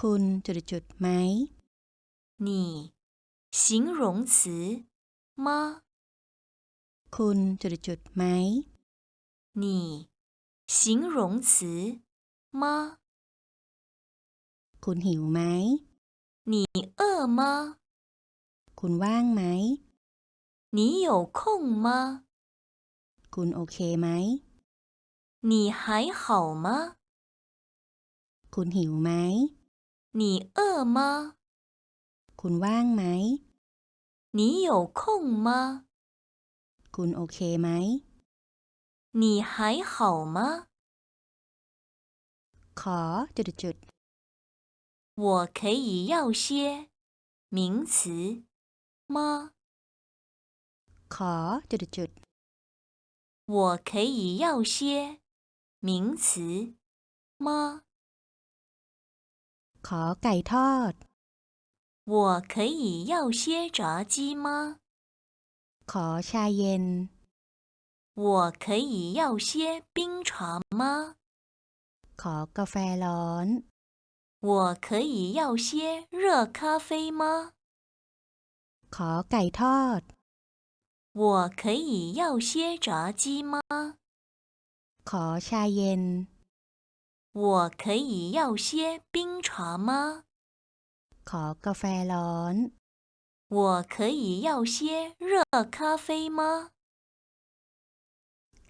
คุณจุดจุดๆๆไหม 你形容词吗？ คุณจุดจุดๆๆไหม 你形容词吗？ คุณหิวไหม 你饿吗？ คุณว่างไหม 你有空吗？ คุณโอเคไหม 你还好吗？ คุณหิวไหม 你饿吗？ คุณว่างไหม 你有空吗？ คุณโอเคไหม 你还好吗？ ขอจุดจุด 我可以要些名词吗？ ๆขอจุดจุด 我可以要些名词吗？ ๆขอไก่ทอด 我可以要些炸鸡吗？ ขอชาเย็น 我可以要些冰茶吗？ ขอกาแฟร้อน 我可以要些热咖啡吗？ ขอไก่ทอด 我可以要些炸鸡吗？ ขอชาเย็น 我可以要些冰茶吗？ ขอกาแฟร้อน 我可以要些热咖啡吗？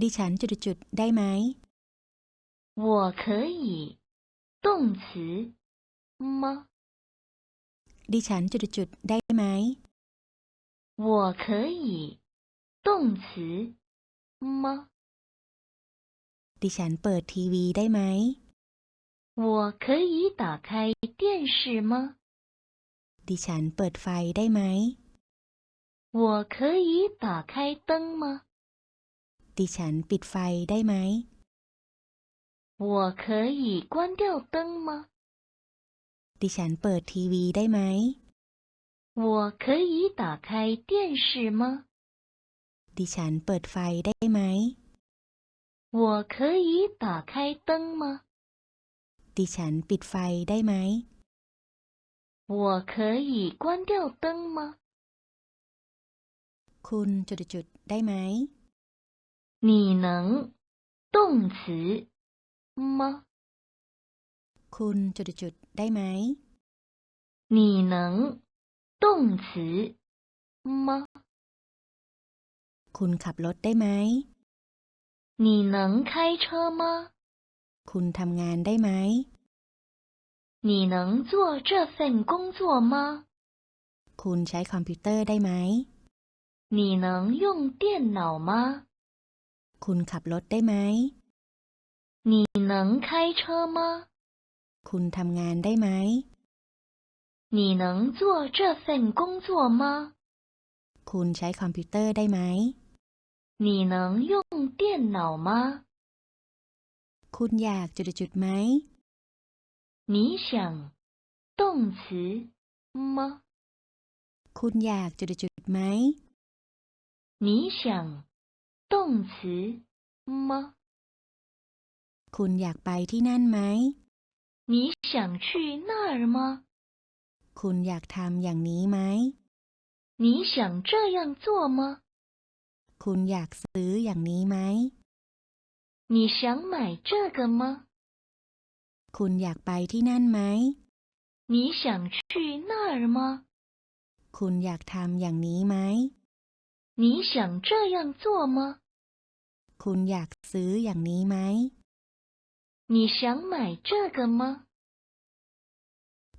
ดิฉันจุดจุดๆๆได้ไหม 我可以动词吗？ ดิฉันจุดจุดๆๆได้ไหม 我可以动词吗？ ดิฉันเปิดทีวีได้ไหม 我可以打开电视吗？ ดิฉันเปิดไฟได้ไหม 我可以打开灯吗？ ดิฉันปิดไฟได้ไหม 我可以关掉灯吗？ ดิฉันเปิดทีวีได้ไหม 我可以打开电视吗？ ดิฉันเปิดไฟได้ไหม 我可以打开灯吗？ ดิฉันปิดไฟได้ไหม 我可以关掉灯吗？ คุณจุดจุดๆๆได้ไหม 你能动词吗？ คุณจุดจุดๆๆได้ไหม 你能动词吗？ คุณขับรถได้ไหม 你能开车吗？ คุณทำงานได้ไหม 你能做这份工作吗？ คุณใช้คอมพิวเตอร์ได้ไหม 你能用电脑吗？ คุณขับรถได้ไหม 你能开车吗？ คุณทำงานได้ไหม 你能做这份工作吗？ คุณใช้คอมพิวเตอร์ได้ไหม 你能用电脑吗？ คุณอยากจุดจุดๆๆไหม 你想动词吗？ คุณอยากจุดจุดๆๆไหม 你想动词吗？ คุณอยากไปที่นั่นไหม 你想去那儿吗？ คุณอยากทำอย่างนี้ไหม 你想这样做吗？ คุณอยากซื้ออย่างนี้ไหม 你想买这个吗？ คุณอยากไปที่นั่นไหม 你想去那儿吗？ คุณอยากทำอย่างนี้ไหม 你想这样做吗？ คุณอยากซื้ออย่างนี้ไหม 你想买这个吗？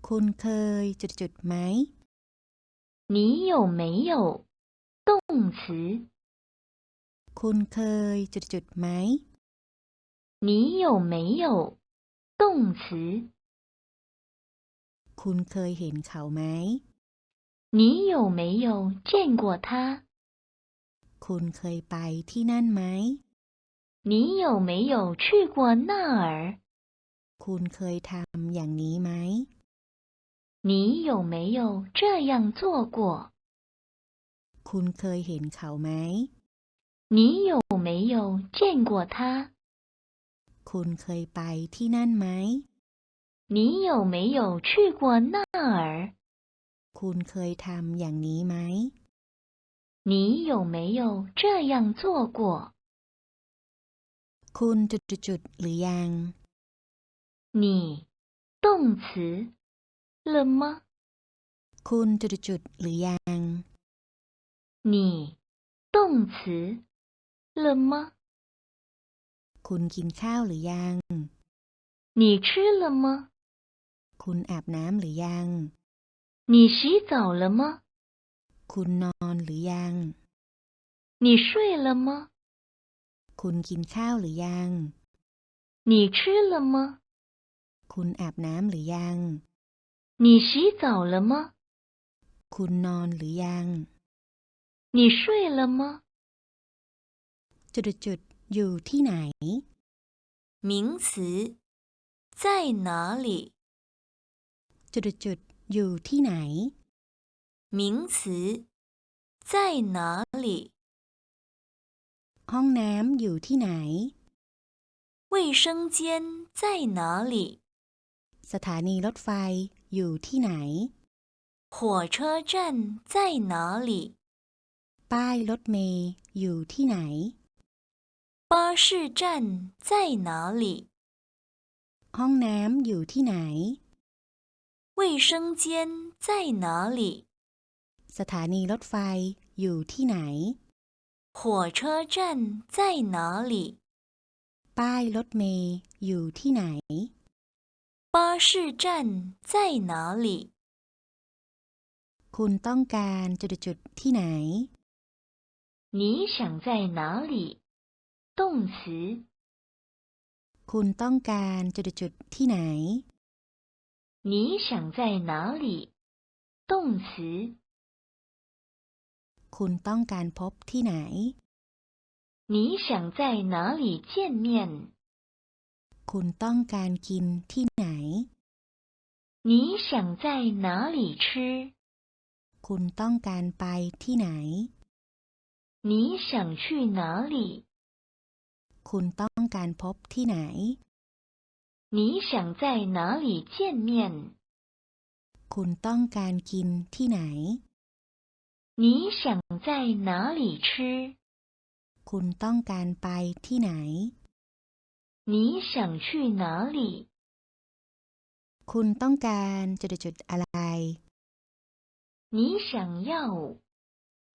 คุณเคยจุดจุดๆๆไหม 你有没有动词？ คุณเคยจุดจุดๆๆไหม 你有没有动词？ คุณเคยเห็นเขาไหม 你有没有见过他？ คุณเคยไปที่นั่นไหม 你有没有去过那儿？ คุณเคยทำอย่างนี้ไหม 你有没有这样做过？ คุณเคยเห็นเขาไหม 你有没有见过他？ คุณเคยไปที่นั่นไหม 你有没有去过那儿？ คุณเคยทำอย่างนี้ไหม 你有没有这样做过？ คุณจุดจุดจุดหรือยัง 你动词了吗？ คุณจุดจุดจุดหรือยัง 你动词了吗？ คุณกินข้าวหรือยัง 你吃了吗？ คุณอาบน้ำหรือยัง 你洗澡了吗？ คุณนอนหรือยัง 你睡了吗？ คุณกินข้าวหรือยัง 你吃了吗？ คุณอาบน้ำหรือยัง 你洗澡了吗？ คุณนอนหรือยัง 你睡了吗？ จุดจุดจุด อยู่ที่ไหน 名词，在哪里？ จุดจุดจุดอยู่ที่ไหน 名词，在哪里？ ห้องน้ำอยู่ที่ไหน 卫生间在哪里？ สถานีรถไฟอยู่ที่ไหน 火车站在哪里？ ป้ายรถเมย์อยู่ที่ไหน 巴士站在哪里？ ห้องน้ำอยู่ที่ไหน 卫生间在哪里？ สถานีรถไฟอยู่ที่ไหน 火车站在哪里？ ป้ายรถเมย์อยู่ที่ไหน 巴士站在哪里？ คุณต้องการจุดจุดๆที่ไหน 你想在哪里？ 动词， คุณต้องการจุดจุดๆที่ไหน 你想在哪里？动词， คุณต้องการพบที่ไหน 你想在哪里见面？ คุณต้องการกินที่ไหน 你想在哪里吃？ คุณต้องการไปที่ไหน 你想去哪里？ คุณต้องการพบที่ไหน 你想在哪里见面？ คุณต้องการกินที่ไหน 你想在哪里吃？ คุณต้องการไปที่ไหน 你想去哪里？ คุณต้องการจุดจุดๆอะไร 你想要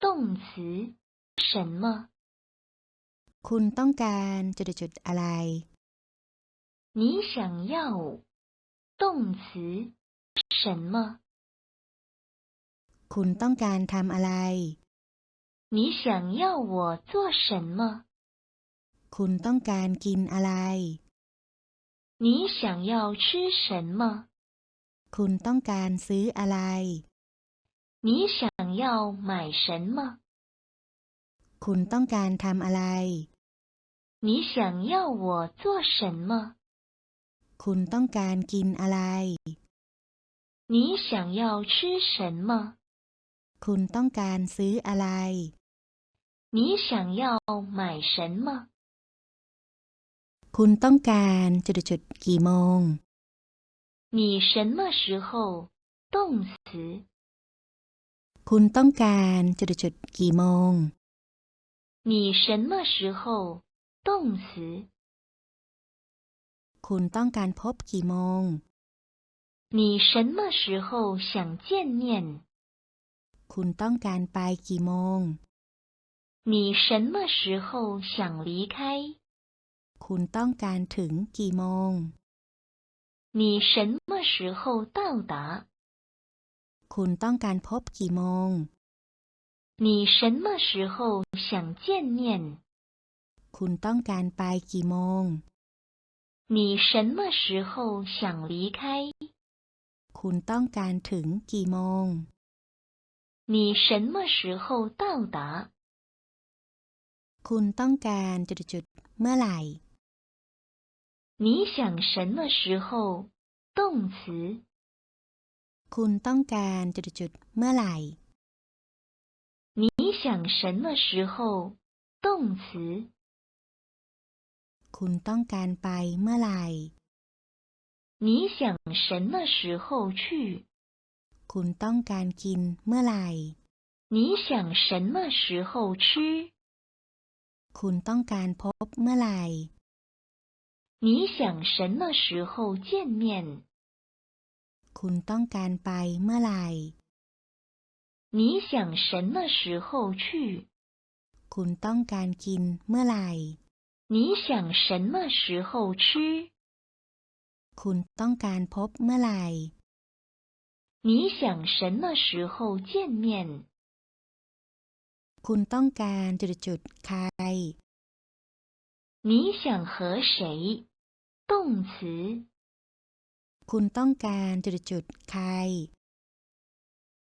动词什么？ คุณต้องการจุดจุดๆอะไร 你想要动词什么？ คุณต้องการทำอะไร 你想要我做什么？ คุณต้องการกินอะไร 你想要吃什么？ คุณต้องการซื้ออะไร 你想要买什么？ คุณต้องการทำอะไร 你想要我做什么？ คุณต้องการกินอะไร 你想要吃什么？ คุณต้องการซื้ออะไร 你想要买什么？ คุณต้องการจุดจุดๆกี่โมง 你什么时候？动词。 คุณต้องการจุดจุดๆกี่โมง 你什么时候？ 动词。 คุณต้องการพบกี่โมง 你什么时候想见面？ คุณต้องการไปกี่โมง 你什么时候想离开？ คุณต้องการถึงกี่โมง 你什么时候到达？ คุณต้องการพบกี่โมง 你什么时候想见面？ คุณต้องการไปกี่โมง 你什么时候想离开？ คุณต้องการถึงกี่โมง 你什么时候到达？ คุณต้องการจุดจุดๆเมื่อไหร่ 你想什么时候？动词。 คุณต้องการจุดจุดๆเมื่อไหร่ 你想什么时候？动词。 คุณต้องการไปเมื่อไหร่ 你想什么时候去？ คุณต้องการกินเมื่อไหร่ 你想什么时候吃？ คุณต้องการพบเมื่อไหร่ 你想什么时候见面？ คุณต้องการไปเมื่อไหร่ 你想什么时候去？ คุณต้องการกินเมื่อไหร่ 你想什么时候吃？ คุณต้องการพบเมื่อไหร่ 你想什么时候见面？ คุณต้องการจุดจุดๆใคร 你想和谁？动词。 คุณต้องการจุดจุดๆใคร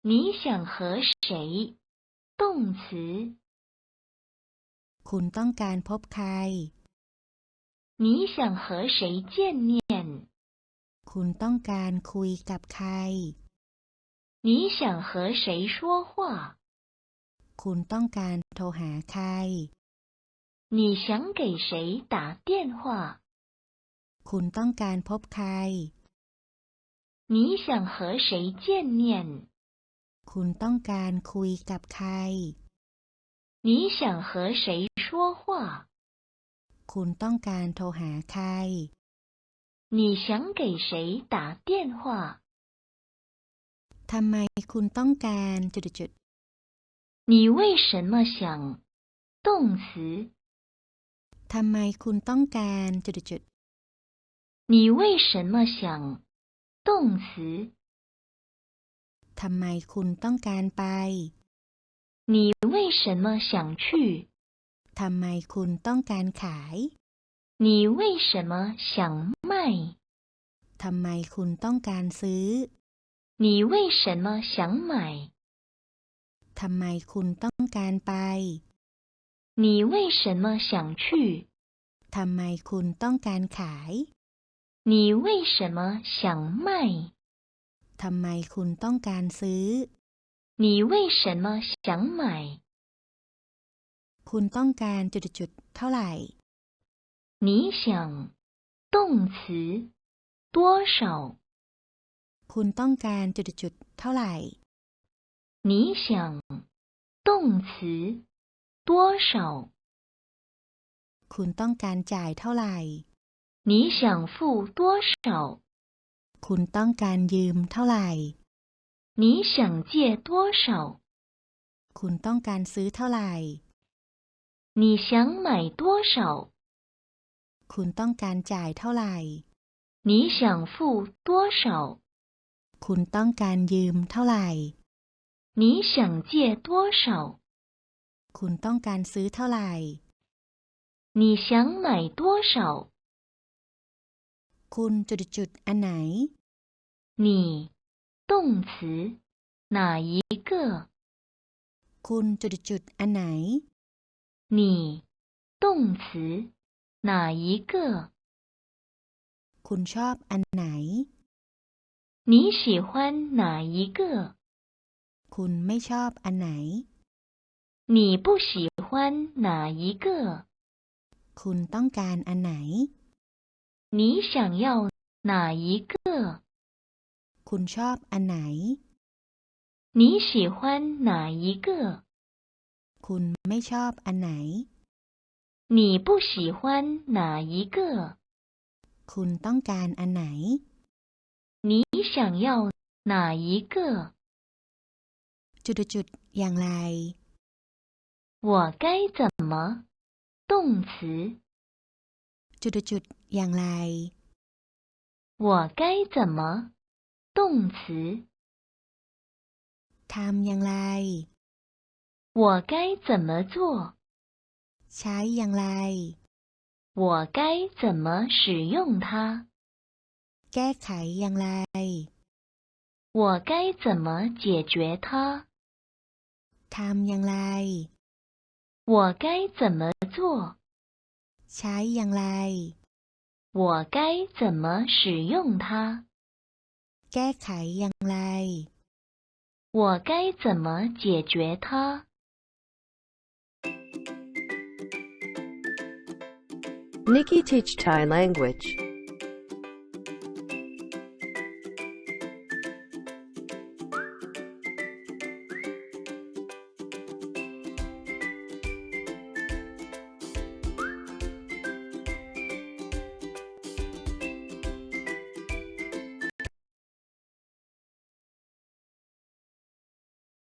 你想和谁？动词。 คุณต้องการพบใคร 你想和谁见面？ คุณต้องการคุยกับใคร 你想和谁说话？ คุณต้องการโทรหาใคร 你想给谁打电话？ คุณต้องการพบใคร 你想和谁见面？ คุณต้องการคุยกับใคร 你想和谁说话？ คุณต้องการโทรหาใคร 你想给谁打电话？ ทำไมคุณต้องการจุดจุด 你为什么想？动词。 ๆทำไมคุณต้องการจุดจุด 你为什么想？动词。 ๆทำไมคุณต้องการไป 你为什么想去？ ทำไมคุณต้องการขาย 你为什么想卖？ ทำไมคุณต้องการซื้อ 你为什么想买？ ทำไมคุณต้องการไป 你为什么想去？ ทำไมคุณต้องการขาย 你为什么想卖？ ทำไมคุณต้องการซื้อ 你为什么想买？ คุณต้องการจุดจุดๆเท่าไหร่ 你想，动词，多少？ คุณต้องการจุดจุดๆเท่าไหร่ 你想，动词，多少？ คุณต้องการจ่ายเท่าไหร่ 你想付多少？ คุณต้องการยืมเท่าไหร่ 你想借多少？ คุณต้องการซื้อเท่าไหร่ 你想买多少？ คุณต้องการจ่ายเท่าไหร่ 你想付多少？ คุณต้องการยืมเท่าไหร่ 你想借多少？ คุณต้องการซื้อเท่าไหร่ 你想买多少？ คุณจุดจุดๆอันไหน 你， 动词，哪一个？ คุณจุดจุดๆอันไหน 你，动词，哪一个？ คุณชอบอันไหน 你喜欢哪一个？ คุณไม่ชอบอันไหน 你不喜欢哪一个？ คุณต้องการอันไหน 你想要哪一个？ คุณชอบอันไหน 你喜欢哪一个？ คุณไม่ชอบอันไหน 你不喜欢哪一个？ คุณต้องการอันไหน 你想要哪一个？ จุดจุดๆอย่างไร 我该怎么？动词。 จุดจุดๆอย่างไร 我该怎么？ 动词。 ทำอย่างไร 我该怎么做？ ใช้อย่างไร 我该怎么使用它？ แก้ไขอย่างไร 我该怎么解决它？ ทำอย่างไร 我该怎么做？ ใช้อย่างไร 我该怎么使用它？ แก้ไขอย่างไร 我该怎么解决它？ Nikki Teach Thai Language.